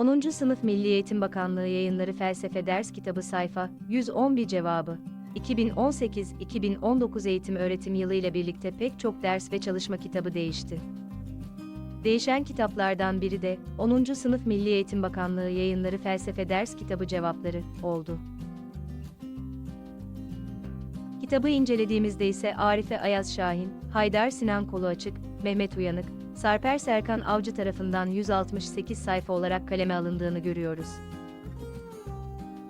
10. Sınıf Milli Eğitim Bakanlığı Yayınları Felsefe Ders Kitabı sayfa 111 cevabı. 2018-2019 eğitim öğretim yılı ile birlikte pek çok ders ve çalışma kitabı değişti. Değişen kitaplardan biri de 10. Sınıf Milli Eğitim Bakanlığı Yayınları Felsefe Ders Kitabı cevapları oldu. Kitabı incelediğimizde ise Arife Ayaz Şahin, Haydar Sinan Kolu Açık, Mehmet Uyanık, Sarper Serkan Avcı tarafından 168 sayfa olarak kaleme alındığını görüyoruz.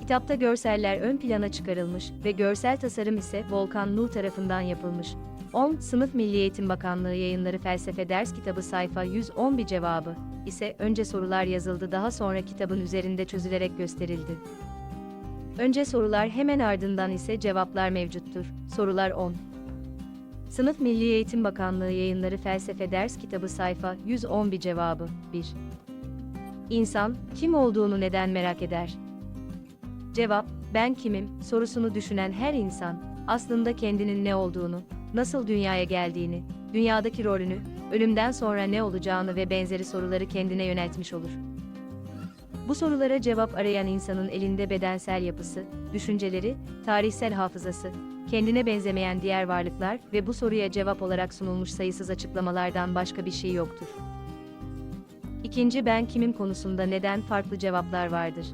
Kitapta görseller ön plana çıkarılmış ve görsel tasarım ise Volkan Nur tarafından yapılmış. 10. Sınıf Milli Eğitim Bakanlığı Yayınları Felsefe Ders Kitabı sayfa 111 cevabı ise önce sorular yazıldı daha sonra kitabın üzerinde çözülerek gösterildi. Önce sorular hemen ardından ise cevaplar mevcuttur. Sorular 10. Sınıf Milli Eğitim Bakanlığı Yayınları Felsefe Ders Kitabı sayfa 111 cevabı 1. İnsan, kim olduğunu neden merak eder? Cevap, ben kimim sorusunu düşünen her insan, aslında kendinin ne olduğunu, nasıl dünyaya geldiğini, dünyadaki rolünü, ölümden sonra ne olacağını ve benzeri soruları kendine yöneltmiş olur. Bu sorulara cevap arayan insanın elinde bedensel yapısı, düşünceleri, tarihsel hafızası, kendine benzemeyen diğer varlıklar ve bu soruya cevap olarak sunulmuş sayısız açıklamalardan başka bir şey yoktur. İkinci ben kimim konusunda neden farklı cevaplar vardır?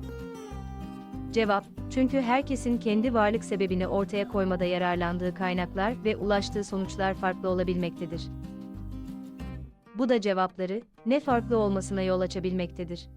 Cevap, çünkü herkesin kendi varlık sebebini ortaya koymada yararlandığı kaynaklar ve ulaştığı sonuçlar farklı olabilmektedir. Bu da cevapları, ne farklı olmasına yol açabilmektedir.